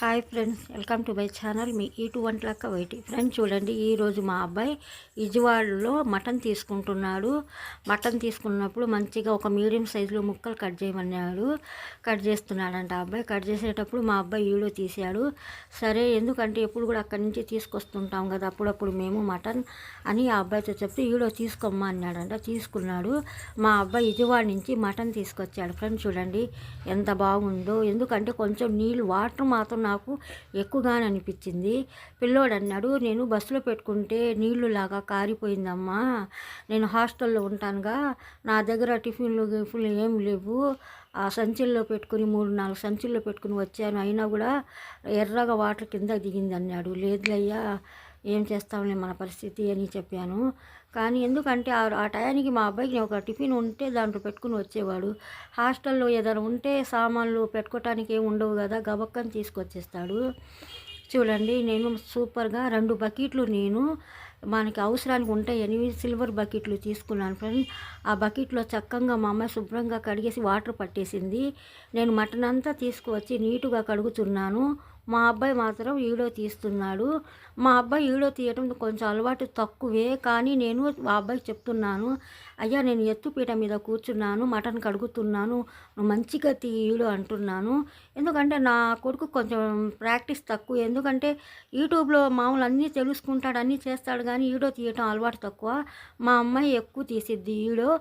Hi friends welcome to my channel. మీ ఈ టూ Vantalakka YT friends చూడండి ఈరోజు మా అబ్బాయి ఇజ్వాడ్లో మటన్ తీసుకుంటున్నాడు. మటన్ తీసుకున్నప్పుడు మంచిగా ఒక మీడియం సైజులో ముక్కలు కట్ చేయమన్నాడు. కట్ చేస్తున్నాడంట ఆ అబ్బాయి. కట్ చేసేటప్పుడు మా అబ్బాయి వీడియో తీశాడు. సరే ఎందుకంటే ఎప్పుడు కూడా అక్కడి నుంచి తీసుకొస్తుంటాం కదా అప్పుడప్పుడు మేము మటన్ అని ఆ అబ్బాయితో చెప్తే వీడియో తీసుకోమ్మా అన్నాడంట. తీసుకున్నాడు. మా అబ్బాయి ఇజ్వాడ్ నుంచి మటన్ తీసుకొచ్చాడు. ఫ్రెండ్స్ చూడండి ఎంత బాగుందో. ఎందుకంటే కొంచెం నీళ్ళు వాటర్ మాత్రం నాకు ఎక్కువగానే అనిపించింది పిల్లోడు అన్నాడు నేను బస్సులో పెట్టుకుంటే నీళ్ళులాగా కారిపోయిందమ్మా. నేను హాస్టల్లో ఉంటానుగా. నా దగ్గర టిఫిన్లు గిఫిన్లు ఏం లేవు. ఆ సంచుల్లో పెట్టుకుని మూడు నాలుగు సంచుల్లో పెట్టుకుని వచ్చాను. అయినా కూడా ఎర్రగా వాటర్ కింద దిగింది అన్నాడు లేదులయ్యా ఏం చేస్తాంలే మన పరిస్థితి అని చెప్పాను. కానీ ఎందుకంటే ఆ టయానికి మా అబ్బాయికి ఒక టిఫిన్ ఉంటే దాంట్లో పెట్టుకుని వచ్చేవాడు. హాస్టల్లో ఏదైనా ఉంటే సామాన్లు పెట్టుకోవటానికి ఏమి ఉండవు కదా గబక్కని తీసుకొచ్చేస్తాడు. చూడండి నేను సూపర్గా రెండు బకెట్లు నేను మనకి అవసరానికి ఉంటాయని సిల్వర్ బకెట్లు తీసుకున్నాను ఫ్రెండ్. ఆ బకెట్లో చక్కగా మా అమ్మాయి శుభ్రంగా కడిగేసి వాటర్ పట్టేసింది. నేను మటన్ అంతా తీసుకువచ్చి నీటుగా కడుగుతున్నాను. మా అబ్బాయి మాత్రం వీడియో తీస్తున్నాడు. మా అబ్బాయి వీడియో తీయటం కొంచెం అలవాటు తక్కువే కానీ నేను మా అబ్బాయికి చెప్తున్నాను అయ్యా నేను ఎత్తుపీట మీద కూర్చున్నాను మటన్ కడుగుతున్నాను మంచిగా తీయుడు అంటున్నాను. ఎందుకంటే నా కొడుకు కొంచెం ప్రాక్టీస్ తక్కువ. ఎందుకంటే యూట్యూబ్లో మామూలు అన్నీ తెలుసుకుంటాడు అన్నీ చేస్తాడు కానీ వీడియో తీయటం అలవాటు తక్కువ. మా అమ్మాయి ఎక్కువ తీసిద్ది వీడియో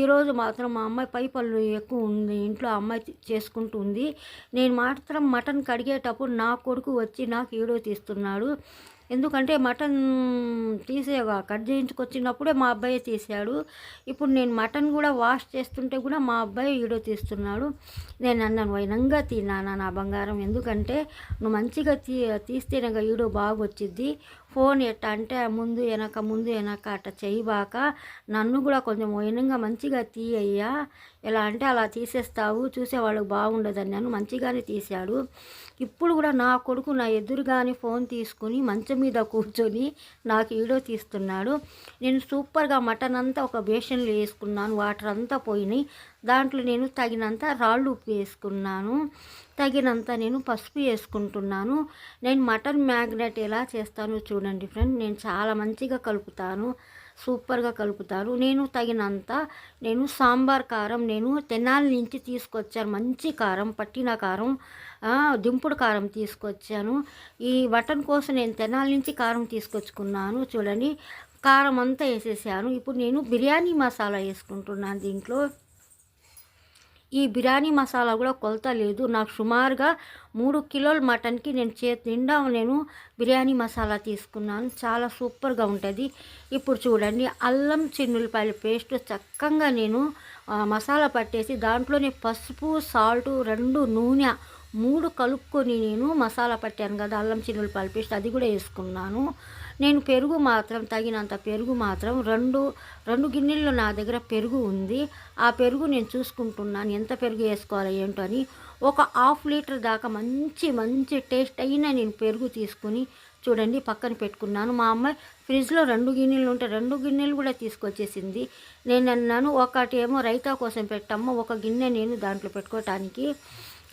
ఈరోజు మాత్రం మా అమ్మాయి పై పళ్ళు ఎక్కువ ఉంది ఇంట్లో అమ్మాయి చేసుకుంటుంది. నేను మాత్రం మటన్ కడిగేటప్పుడు నా కొడుకు వచ్చి నాకు వీడియో తీస్తున్నాడు. ఎందుకంటే మటన్ తీసే కట్ చేయించుకొచ్చినప్పుడే మా అబ్బాయి తీశాడు. ఇప్పుడు నేను మటన్ కూడా వాష్ చేస్తుంటే కూడా మా అబ్బాయి వీడియో తీస్తున్నాడు. నేను అన్నాను వైనంగా తిన్నాను నా బంగారం. ఎందుకంటే నువ్వు మంచిగా తీ తీస్తే నాకు వీడియో బాగా వచ్చింది ఫోన్ ఎట్ట అంటే ముందు వెనక ముందు వెనక అట్ట చేయబాక నన్ను కూడా కొంచెం వైనంగా మంచిగా తీయ్యా ఎలా అంటే అలా తీసేస్తావు చూసేవాళ్ళకి బాగుండదని. నేను మంచిగానే తీశాడు. ఇప్పుడు కూడా నా కొడుకు నా ఎదురుగానే ఫోన్ తీసుకుని మంచం మీద కూర్చొని నాకు వీడియో తీస్తున్నాడు. నేను సూపర్గా మటన్ అంతా ఒక బేషన్లో వేసుకున్నాను వాటర్ అంతా పోయినాయి. దాంట్లో నేను తగినంత రాళ్ళు ఉప్పు వేసుకున్నాను. తగినంత నేను పసుపు వేసుకుంటున్నాను. నేను మటన్ మ్యాగ్నెట్ ఎలా చేస్తానో చూడండి ఫ్రెండ్. నేను చాలా మంచిగా కలుపుతాను సూపర్గా కలుపుతారు నేను తగినంత నేను సాంబార్ కారం నేను తెనాలి నుంచి తీసుకొచ్చాను మంచి కారం పట్టిన కారం. దింపుడు కారం తీసుకొచ్చాను. ఈ మటన్ కోసం నేను తెనాల నుంచి కారం తీసుకొచ్చుకున్నాను. చూడండి కారం అంతా వేసేసాను. ఇప్పుడు నేను బిర్యానీ మసాలా వేసుకుంటున్నాను దీంట్లో. ఈ బిర్యానీ మసాలా కూడా కొలత లేదు. నాకు సుమారుగా మూడు కిలోల మటన్కి నేను చేతి నిండా నేను బిర్యానీ మసాలా తీసుకున్నాను. చాలా సూపర్గా ఉంటుంది. ఇప్పుడు చూడండి అల్లం చిన్నులపాయల పేస్ట్ చక్కగా నేను మసాలా పట్టేసి దాంట్లోనే పసుపు సాల్ట్ రెండు నూనె మూడు కలుపుకొని నేను మసాలా పట్టాను కదా అల్లం చిన్నులపాయల పేస్ట్ అది కూడా వేసుకున్నాను. నేను పెరుగు మాత్రం తగినంత పెరుగు మాత్రం రెండు రెండు గిన్నెల్లో నా దగ్గర పెరుగు ఉంది. ఆ పెరుగు నేను చూసుకుంటున్నాను. ఎంత పెరుగు వేసుకోవాలి ఏంటో అని ఒక హాఫ్ లీటర్ దాకా మంచి మంచి టేస్ట్ అయినా నేను పెరుగు తీసుకుని చూడండి పక్కన పెట్టుకున్నాను. మా అమ్మాయి ఫ్రిడ్జ్లో రెండు గిన్నెలు ఉంటే రెండు గిన్నెలు కూడా తీసుకొచ్చేసింది. నేను అన్నాను ఒకటి ఏమో రైతా కోసం పెట్టాము ఒక గిన్నె నేను దాంట్లో పెట్టుకోవటానికి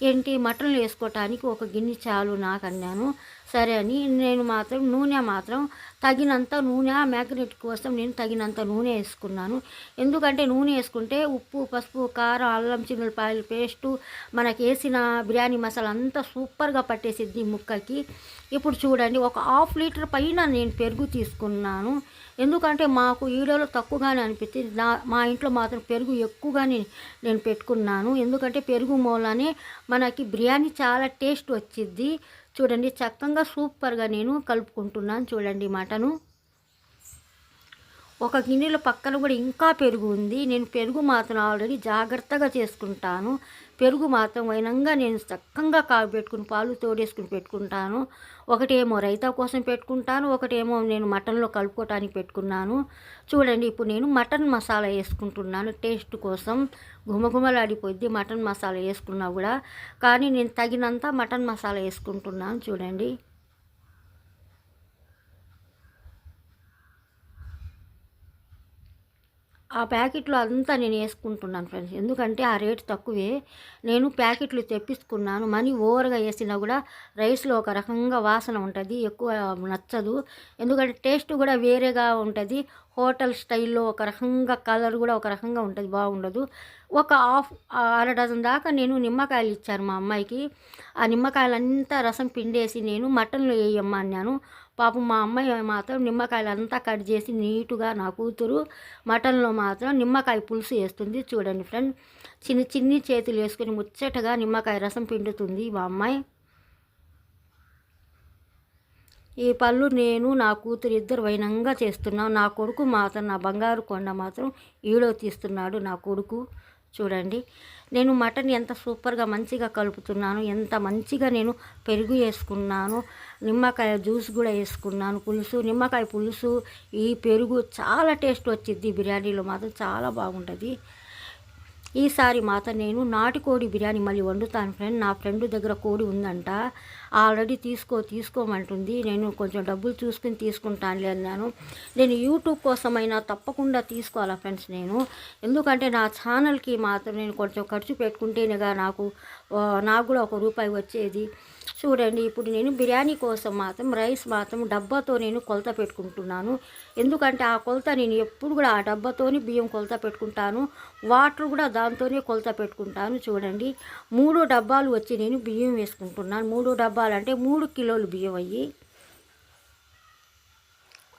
ఏంటి? మటన్లు వేసుకోవటానికి ఒక గిన్నె చాలు నాకు అన్నాను. సరే అని నేను మాత్రం నూనె మాత్రం తగినంత నూనె మ్యాగ్నెట్ కోసం నేను తగినంత నూనె వేసుకున్నాను. ఎందుకంటే నూనె వేసుకుంటే ఉప్పు పసుపు కారం అల్లం చిన్నులపాయలు పేస్టు మనకి వేసిన బిర్యానీ మసాలా అంతా సూపర్గా పట్టేసిద్ది ముక్కకి. ఇప్పుడు చూడండి ఒక హాఫ్ లీటర్ పైన నేను పెరుగు తీసుకున్నాను. ఎందుకంటే మాకు ఈడలో తక్కువగానే అనిపించింది నా మా ఇంట్లో మాత్రం పెరుగు ఎక్కువగానే నేను పెట్టుకున్నాను. ఎందుకంటే పెరుగు మూలనే మనకి బిర్యానీ చాలా టేస్ట్ వచ్చింది చూడండి చక్కగా సూపర్గా నేను కలుపుకుంటున్నాను చూడండి మటను. ఒక గిన్నెలో పక్కన కూడా ఇంకా పెరుగు ఉంది. నేను పెరుగు మాత్రం ఆల్రెడీ జాగ్రత్తగా చేసుకుంటాను. పెరుగు మాత్రం వైనంగా నేను చక్కగా పెట్టుకుని పాలు తోడేసుకుని పెట్టుకుంటాను. ఒకటేమో రైతా కోసం పెట్టుకుంటాను ఒకటేమో నేను మటన్లో కలుపుకోవటానికి పెట్టుకున్నాను. చూడండి ఇప్పుడు నేను మటన్ మసాలా వేసుకుంటున్నాను టేస్ట్ కోసం. గుమగుమలాడిపోద్ది మటన్ మసాలా వేసుకున్నా కూడా. కానీ నేను తగినంత మటన్ మసాలా వేసుకుంటున్నాను చూడండి. ఆ ప్యాకెట్లో అంతా నేను వేసుకుంటున్నాను ఫ్రెండ్స్. ఎందుకంటే ఆ రేటు తక్కువే. నేను ప్యాకెట్లు తెప్పించుకున్నాను మనీ ఓవర్గా వేసినా కూడా రైస్లో ఒక రకంగా వాసన ఉంటుంది. ఎక్కువ నచ్చదు. ఎందుకంటే టేస్ట్ కూడా వేరేగా ఉంటుంది. హోటల్ స్టైల్లో ఒక రకంగా కలర్ కూడా ఒక రకంగా ఉంటుంది. బాగుండదు. ఒక హాఫ్ అర డజన్ దాకా నేను నిమ్మకాయలు ఇచ్చాను మా అమ్మాయికి. ఆ నిమ్మకాయలంతా రసం పిండేసి నేను మటన్లో వేయమ్మా అన్నాను. పాపం మా అమ్మాయి మాత్రం నిమ్మకాయలు అంతా కట్ చేసి నీటుగా నా కూతురు మటన్లో మాత్రం నిమ్మకాయ పులుసు వేస్తుంది. చూడండి ఫ్రెండ్ చిన్న చిన్ని చేతులు వేసుకొని ముచ్చటగా నిమ్మకాయ రసం పిండుతుంది మా అమ్మాయి. ఈ పళ్ళు నేను నా కూతురు ఇద్దరు వైనంగా చేస్తున్నాం. నా కొడుకు మాత్రం నా బంగారు కొండ మాత్రం ఈడో తీస్తున్నాడు నా కొడుకు. చూడండి. నేను మటన్ ఎంత సూపర్గా మంచిగా కలుపుతున్నాను ఎంత మంచిగా నేను పెరుగు వేసుకున్నాను నిమ్మకాయ జ్యూస్ కూడా వేసుకున్నాను పులుసు నిమ్మకాయ పులుసు ఈ పెరుగు చాలా టేస్ట్ వచ్చింది బిర్యానీలో మాత్రం చాలా బాగుంటుంది. ఈసారి మాత్రం నేను నాటుకోడి బిర్యానీ మళ్ళీ వండుతాను ఫ్రెండ్ నా ఫ్రెండ్ దగ్గర కోడి ఉందంట. ఆల్రెడీ తీసుకో తీసుకోమంటుంది. నేను కొంచెం డబ్బులు చూసుకుని తీసుకుంటానులే అన్నాను. నేను యూట్యూబ్ కోసమైనా తప్పకుండా తీసుకోవాలా ఫ్రెండ్స్ నేను. ఎందుకంటే నా ఛానల్కి మాత్రం నేను కొంచెం ఖర్చు పెట్టుకుంటేనేగా నాకు నాకు కూడా ఒక రూపాయి వచ్చేది. చూడండి ఇప్పుడు నేను బిర్యానీ కోసం మాత్రం రైస్ మాత్రం డబ్బాతో నేను కొలత పెట్టుకుంటున్నాను. ఎందుకంటే ఆ కొలత నేను ఎప్పుడు కూడా ఆ డబ్బాతోని బియ్యం కొలత పెట్టుకుంటాను. వాటర్ కూడా దాంతోనే కొలత పెట్టుకుంటాను చూడండి. మూడు డబ్బాలు వచ్చి నేను బియ్యం వేసుకుంటున్నాను. మూడు డబ్బాలు అంటే మూడు కిలోలు బియ్యం అయ్యి.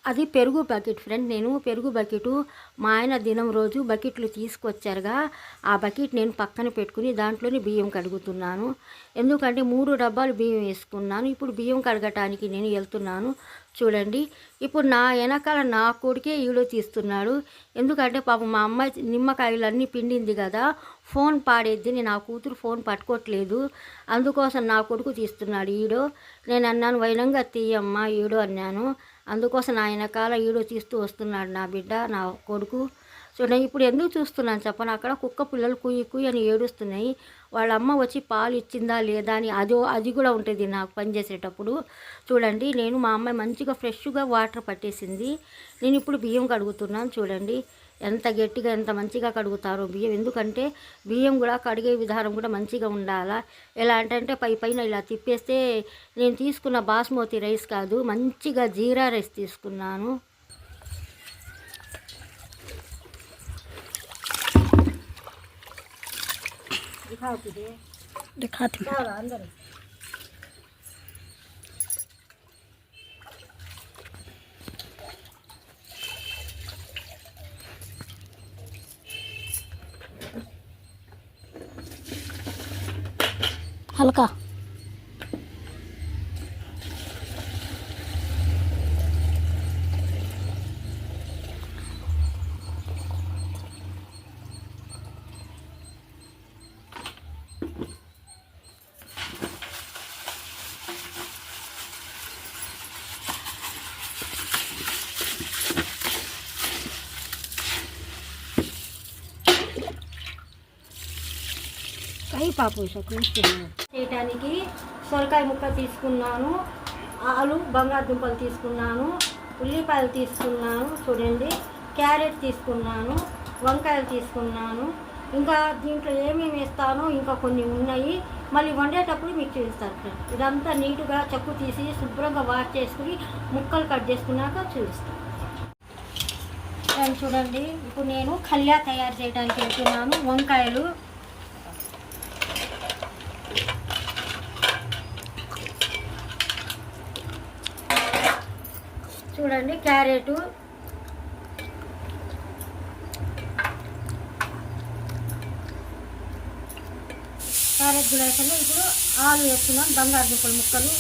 అది పెరుగు బకెట్ ఫ్రెండ్. నేను పెరుగు బకెట్ మా ఆయన దినం రోజు బకెట్లు తీసుకొచ్చారుగా. ఆ బకెట్ నేను పక్కన పెట్టుకుని దాంట్లోనే బియ్యం కడుగుతున్నాను. ఎందుకంటే మూడు డబ్బాలు బియ్యం వేసుకున్నాను. ఇప్పుడు బియ్యం కడగటానికి నేను వెళ్తున్నాను. చూడండి. ఇప్పుడు నా వెనకాల నా కొడుకే ఈడో తీస్తున్నాడు. ఎందుకంటే పాపం మా అమ్మాయి నిమ్మకాయలు అన్నీ పిండింది కదా. ఫోన్ పాడేద్ది. నా కూతురు ఫోన్ పట్టుకోవట్లేదు అందుకోసం నా కొడుకు తీస్తున్నాడు ఈడో. నేను అన్నాను వైనంగా తీయమ్మా ఈడో అన్నాను. అందుకోసం నా వెనకాల ఈడో తీస్తూ వస్తున్నాడు నా బిడ్డ నా కొడుకు. సో నేను ఇప్పుడు ఎందుకు చూస్తున్నాను చెప్పను? అక్కడ కుక్క పిల్లలు కుయ్యి కుయ్యి అని ఏడుస్తున్నాయి. వాళ్ళ అమ్మ వచ్చి పాలు ఇచ్చిందా లేదా అని అదో అది కూడా ఉంటుంది నాకు పనిచేసేటప్పుడు చూడండి నేను మా అమ్మాయి మంచిగా ఫ్రెష్గా వాటర్ పట్టేసింది. నేను ఇప్పుడు బియ్యం కడుగుతున్నాను చూడండి. ఎంత గట్టిగా ఎంత మంచిగా కడుగుతారో బియ్యం. ఎందుకంటే బియ్యం కూడా కడిగే విధానం కూడా మంచిగా ఉండాలా? ఎలా అంటే పై పైన ఇలా తిప్పేస్తే నేను తీసుకున్న బాస్మతి రైస్ కాదు మంచిగా జీరా రైస్ తీసుకున్నాను. हल्का Aí, papo, isso aqui é చేయడానికి సొరకాయ ముక్క తీసుకున్నాను ఆలు బంగాళదుంపలు తీసుకున్నాను ఉల్లిపాయలు తీసుకున్నాను చూడండి క్యారెట్ తీసుకున్నాను వంకాయలు తీసుకున్నాను. ఇంకా దీంట్లో ఏమేమి వేస్తానో ఇంకా కొన్ని ఉన్నాయి. మళ్ళీ వండేటప్పుడు మీకు చూపిస్తాను ఫ్రెండ్. ఇదంతా నీటుగా చెక్కు తీసి శుభ్రంగా వాష్ చేసుకుని ముక్కలు కట్ చేసుకున్నాక చూపిస్తాను. ఫ్రెండ్ చూడండి ఇప్పుడు నేను కళ్యా తయారు చేయడానికి వెళ్తున్నాను. వంకాయలు చూడండి క్యారెటు. క్యారెట్ గులాసలు ఇప్పుడు ఆలు వేస్తున్నాం బంగాళదుంపల ముక్కలు.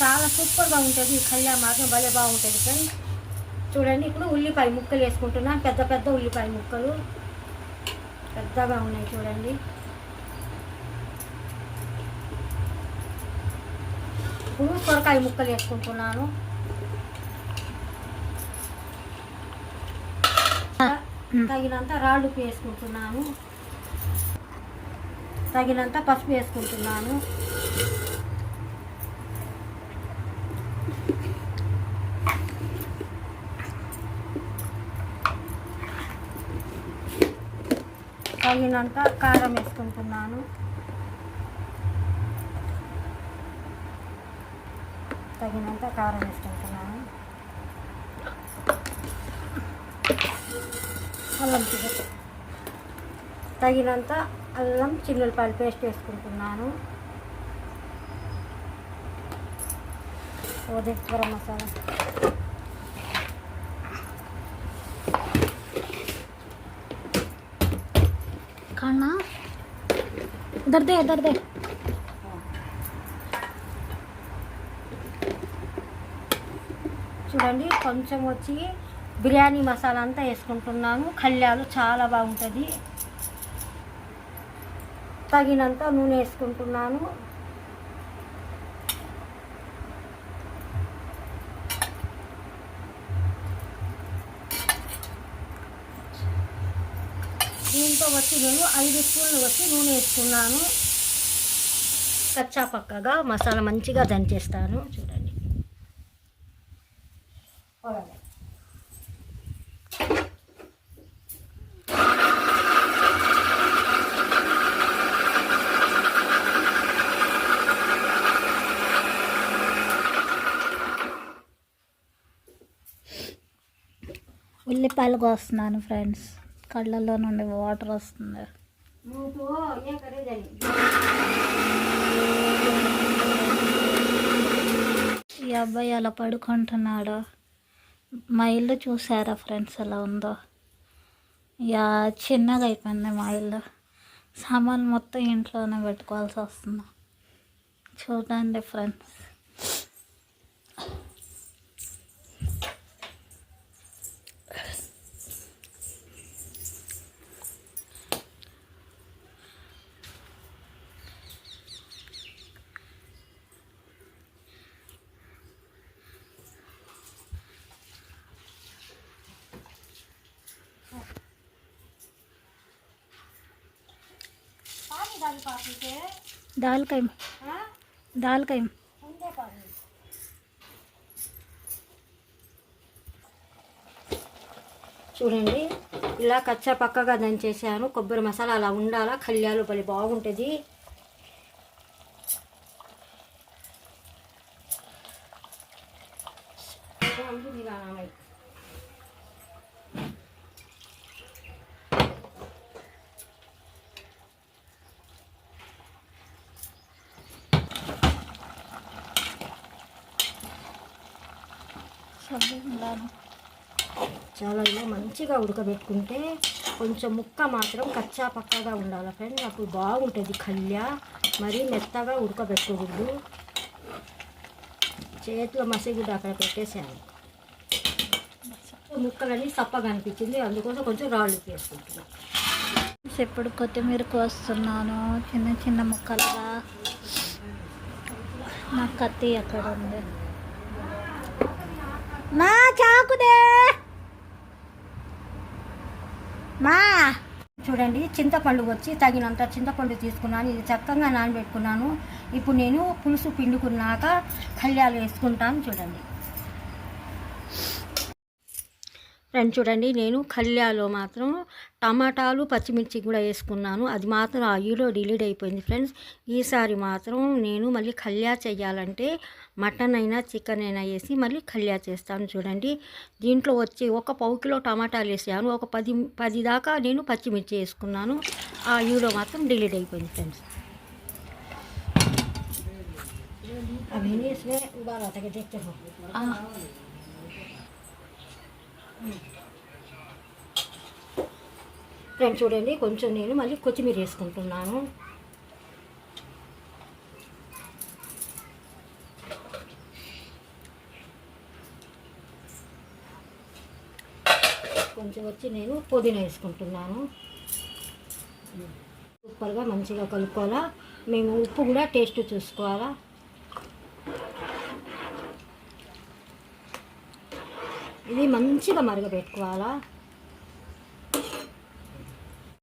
చాలా సూపర్గా ఉంటుంది ఈ కళ్యాణ మాత్రం భలే బాగుంటుంది ఫ్రెండ్స్. చూడండి ఇప్పుడు ఉల్లిపాయ ముక్కలు వేసుకుంటున్నాను పెద్ద పెద్ద ఉల్లిపాయ ముక్కలు. పెద్దగా ఉన్నాయి చూడండి. ఇప్పుడు సొరకాయ ముక్కలు వేసుకుంటున్నాను. తగినంత రాళ్ళు వేసుకుంటున్నాను. తగినంత పసుపు వేసుకుంటున్నాను. తగినంత కారం వేసుకుంటున్నాను. తగినంత కారం వేసుకుంటున్నాను. అల్లం తగినంత అల్లం చిల్లులపాయలు పేస్ట్ వేసుకుంటున్నాను. ఉదయం గరం మసాలా. కన్నా దర్దే దర్దే. చూడండి కొంచెం వచ్చి బిర్యానీ మసాలా అంతా వేసుకుంటున్నాను. కళ్యాలు చాలా బాగుంటుంది. తగినంత నూనె వేసుకుంటున్నాను. దీంతో వచ్చి నేను ఐదు స్పూన్లు వచ్చి నూనె వేసుకున్నాను. కచ్చా పక్కగా మసాలా మంచిగా దంచేస్తాను. చూడండి. ఉల్లిపాయలు కోస్తున్నాను ఫ్రెండ్స్ కళ్ళల్లో నుండి వాటర్ వస్తుంది. ఈ అబ్బాయి అలా పడుకుంటున్నాడు? మా ఇల్లు చూసారా ఫ్రెండ్స్ ఎలా ఉందో? ఇక చిన్నగా అయిపోయింది మా ఇల్లు. సామాన్ మొత్తం ఇంట్లోనే పెట్టుకోవాల్సి వస్తుంది. చూడండి ఫ్రెండ్స్. दाल దాని दाल దాల్కాయ. చూడండి ఇలా కచ్చా పక్కగా దంచేసాను. కొబ్బరి మసాలా అలా ఉండాలా? కళ్యాలు పలి బాగుంటుంది సబ్బు ఉండాలి చాలా ఇలా మంచిగా ఉడకబెట్టుకుంటే కొంచెం ముక్క మాత్రం కచ్చా పక్కగా ఉండాలి ఫ్రెండ్స్. అప్పుడు బాగుంటుంది కళ్య మరీ మెత్తగా ఉడకబెట్టకూడదు. చేతిలో మసిగుడ్డ అక్కడ పెట్టేసాను ముక్కలన్నీ సప్పగా అనిపించింది. అందుకోసం కొంచెం రాళ్ళు చేసుకుంటున్నాను ఇప్పుడు కొత్తిమీర కోస్తున్నాను. చిన్న చిన్న ముక్కలుగా. నా కత్తి ఎక్కడ ఉంది. చాకుదే మా. చూడండి చింతపండు వచ్చి తగినంత చింతపండు తీసుకున్నాను. ఇది చక్కగా నానబెట్టుకున్నాను. ఇప్పుడు నేను పులుసు పిండుకున్నాక కళ్యాలు వేసుకుంటాను. చూడండి. ఫ్రెండ్ చూడండి నేను కళ్యాలో మాత్రం టమాటాలు పచ్చిమిర్చి కూడా వేసుకున్నాను. అది మాత్రం ఆ వీడియో డిలీట్ అయిపోయింది ఫ్రెండ్స్. ఈసారి మాత్రం నేను మళ్ళీ కళ్యా చేయాలంటే మటన్ అయినా చికెన్ అయినా వేసి మళ్ళీ కళ్యా చేస్తాను చూడండి. దీంట్లో వచ్చి ఒక పావు కిలో టమాటాలు వేసాను. ఒక పది పది దాకా నేను పచ్చిమిర్చి వేసుకున్నాను. ఆ వీడియో మాత్రం డిలీట్ అయిపోయింది ఫ్రెండ్స్. అవి తగ్గ ఆ, ఫ్రెండ్స్ చూడండి కొంచెం నేను మళ్ళీ కొత్తిమీర వేసుకుంటున్నాను. కొంచెం వచ్చి నేను పుదీనా వేసుకుంటున్నాను. సూపర్గా మంచిగా కలుపుకోవాలా. మేము ఉప్పు కూడా టేస్ట్ చూసుకోవాలా. ఇది మంచిగా మరగబెట్టుకోవాలా?